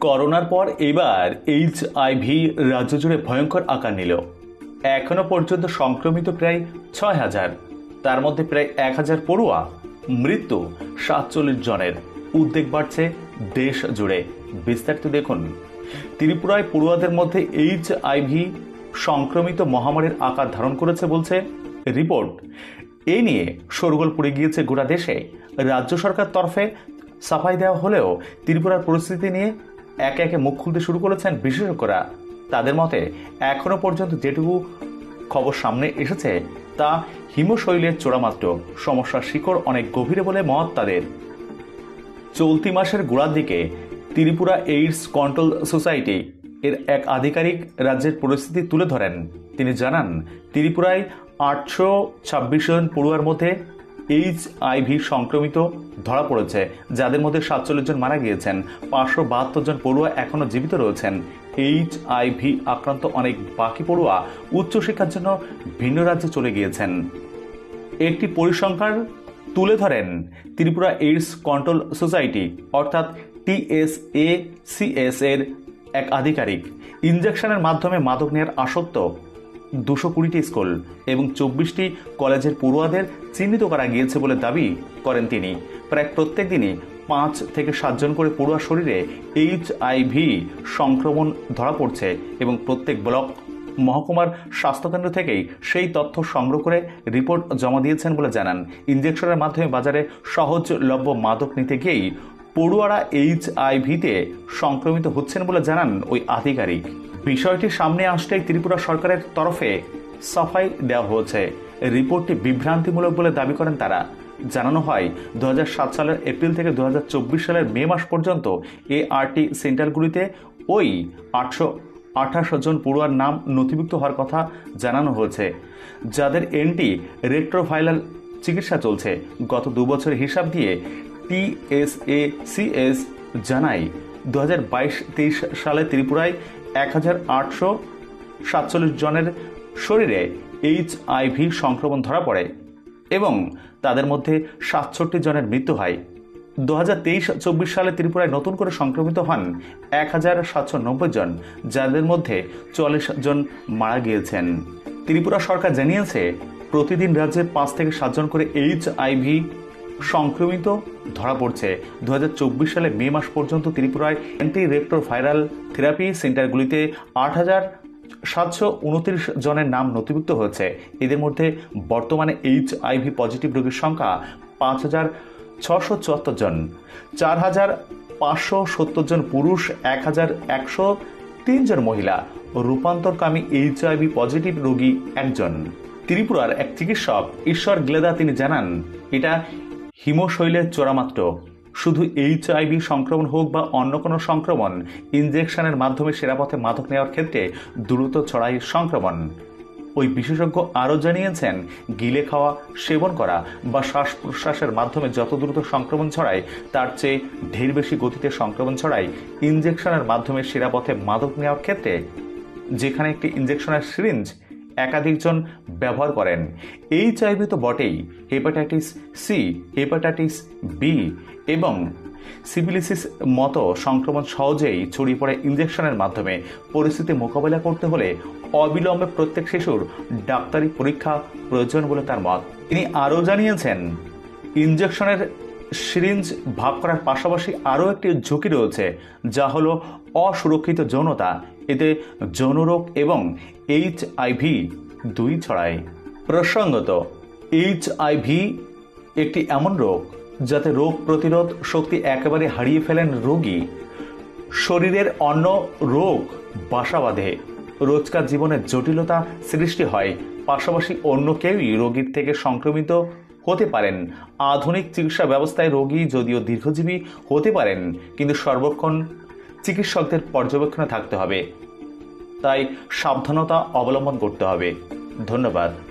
করোনার পর এবার এইচ আইভি রাজ্য জুড়ে ভয়ঙ্কর আকার নিল। এখনও পর্যন্ত সংক্রমিত প্রায় ছয় হাজার। তার মধ্যে প্রায় এক হাজার পড়ুয়া মৃত্যু সাতচল্লিশ জনের। উদ্বেগ বাড়ছে দেশ জুড়ে। বিস্তারিত দেখুন। ত্রিপুরায় পড়ুয়াদের মধ্যে এইচ আইভি সংক্রমিত মহামারীর আকার ধারণ করেছে বলছে রিপোর্ট। এই নিয়ে শোরগোল পড়ে গিয়েছে গোটা দেশে। রাজ্য সরকার তরফে সাফাই দেওয়া হলেও ত্রিপুরার পরিস্থিতি নিয়ে একে একে মুখ খুলতে শুরু করেছেন বিশেষজ্ঞরা। তাদের মতে, এখনও পর্যন্ত যেটুকু খবর সামনে এসেছে, তা হিমশৈলের চোরামাত্র সমস্যার শিকড় অনেক গভীরে বলে মত তাদের। চলতি মাসের গোড়ার দিকে ত্রিপুরা এইডস কন্ট্রোল সোসাইটি এর এক আধিকারিক রাজ্যের পরিস্থিতি তুলে ধরেন। তিনি জানান, ত্রিপুরায় আটশো ছাব্বিশ জন পড়ুয়ার মধ্যে এইচ আইভি সংক্রমিত ধরা পড়েছে, যাদের মধ্যে সাতচল্লিশ জন মারা গিয়েছেন। পাঁচশো বাহাত্তর জন পড়ুয়া এখনও জীবিত রয়েছেন। এইচ আইভি আক্রান্ত অনেক বাকি পড়ুয়া উচ্চশিক্ষার জন্য ভিন্ন রাজ্যে চলে গিয়েছেন। একটি পরিসংখ্যান তুলে ধরেন, ত্রিপুরা এইডস কন্ট্রোল সোসাইটি, অর্থাৎ টিএসএ সিএস এর এক আধিকারিক। ইনজেকশনের মাধ্যমে মাদক নেওয়ার আসক্ত দুশো কুড়িটি স্কুল এবং চব্বিশটি কলেজের পড়ুয়াদের চিহ্নিত করা গিয়েছে বলে দাবি করেন তিনি। প্রায় প্রত্যেক দিনই পাঁচ থেকে সাতজন করে পড়ুয়ার শরীরে এইচ আইভি সংক্রমণ ধরা পড়ছে এবং প্রত্যেক ব্লক, মহকুমার স্বাস্থ্যকেন্দ্র থেকেই সেই তথ্য সংগ্রহ করে রিপোর্ট জমা দিয়েছেন বলে জানান। ইঞ্জেকশনের মাধ্যমে বাজারে সহজলভ্য মাদক নিতে গিয়েই পড়ুয়ারা এইচ আইভিতে সংক্রমিত হচ্ছেন বলে জানান ওই আধিকারিক। বিষয়টি সামনে আসতেই ত্রিপুরা সরকারের তরফে সাফাই দেওয়া হয়েছে। রিপোর্টটি বিভ্রান্তিমূলক বলে দাবি করেন তারা। জানানো হয় দু হাজার সাত সালের এপ্রিল থেকে দু হাজার চব্বিশ সালের মে মাস পর্যন্ত এআরটি সেন্টারগুলিতে ওই আটশো আঠাশ জন পড়ুয়ার নাম নথিভুক্ত হওয়ার কথা জানানো হয়েছে। যাদের এনটি রেট্রোভাইরাল চিকিৎসা চলছে। গত দু বছরের হিসাব দিয়ে টিএসএ সিএস জানায় দু হাজার সালে ত্রিপুরায় এক হাজার আটশো সাতচল্লিশ জনের শরীরে এইচ আইভি সংক্রমণ ধরা পড়ে এবং তাদের মধ্যে সাতষট্টি জনের মৃত্যু হয়। দু হাজার তেইশ চব্বিশ সালে ত্রিপুরায় নতুন করে সংক্রমিত হন এক হাজার সাতশো নব্বই জন, যাদের মধ্যে চল্লিশ জন মারা গিয়েছেন। ত্রিপুরা সরকার জানিয়েছে, প্রতিদিন রাজ্যে পাঁচ থেকে সাতজন করে এইচ আইভি সংক্রমিত। ধরা পড়ছে দু হাজার চব্বিশ সালে মে মাস পর্যন্ত ত্রিপুরায় অ্যান্টি রেক্টোর ভাইরাল থেরাপি সেন্টারগুলিতে আট হাজার সাতশো উনত্রিশ জনের নাম নথিভুক্ত হয়েছে। এদের মধ্যে বর্তমানে এইচ আইভি পজিটিভ রোগীর সংখ্যা পাঁচ হাজার ছশো চুয়াত্তর জন, চার হাজার পাঁচশো সত্তর জন পুরুষ, এক হাজার একশো তিনজন মহিলা, রূপান্তরকামী এইচ আইভি পজিটিভ রোগী একজন। ত্রিপুরার এক চিকিৎসক ঈশ্বর গ্লেদা তিনি জানান, এটা হিমশৈলের চোরামাত্র শুধু এইচ আইভি সংক্রমণ হোক বা অন্য কোনো সংক্রমণ, ইনজেকশনের মাধ্যমে সেরাপথে মাদক নেওয়ার ক্ষেত্রে দ্রুত ছড়ায় সংক্রমণ। ওই বিশেষজ্ঞ আরও জানিয়েছেন, গিলে খাওয়া, সেবন করা বা শ্বাস প্রশ্বাসের মাধ্যমে যত দ্রুত সংক্রমণ ছড়ায়, তার চেয়ে ঢের বেশি গতিতে সংক্রমণ ছড়ায় ইনজেকশনের মাধ্যমে সেরাপথে মাদক নেওয়ার ক্ষেত্রে। যেখানে একটি ইনজেকশনের সিরিঞ্জ একাধিকজন ব্যবহার করেন। এইচ আইভি তো বটেই, হেপাটাইটিস সি, হেপাটাইটিস বি এবং সিভিলিসিস মতো সংক্রমণ সহজেই ছড়িয়ে পড়ে ইঞ্জেকশনের মাধ্যমে। পরিস্থিতি মোকাবেলা করতে হলে অবিলম্বে প্রত্যেক শিশুর ডাক্তারি পরীক্ষা প্রয়োজন বলে তার মত। তিনি আরও জানিয়েছেন, ইনজেকশনের সিরিঞ্জ ভাগ করার পাশাপাশি আরও একটি ঝুঁকি রয়েছে, যা হলো অসুরক্ষিত যৌনতা। এতে যৌনরোগ এবং এইচ আইভি দুই ছড়ায়। প্রসঙ্গত, এইচ আইভি একটি এমন রোগ, যাতে রোগ প্রতিরোধ শক্তি একেবারে হারিয়ে ফেলেন রোগী। শরীরের অন্য রোগ বাসা বাঁধে। রোজকার জীবনে জটিলতা সৃষ্টি হয়, পাশাপাশি অন্য কেউই রোগীর থেকে সংক্রমিত হতে পারেন। আধুনিক চিকিৎসা ব্যবস্থায় রোগী যদিও দীর্ঘজীবী হতে পারেন, কিন্তু সর্বক্ষণ চিকিৎসকদের পর্যবেক্ষণে থাকতে হবে। তাই সাবধানতা অবলম্বন করতে হবে। ধন্যবাদ।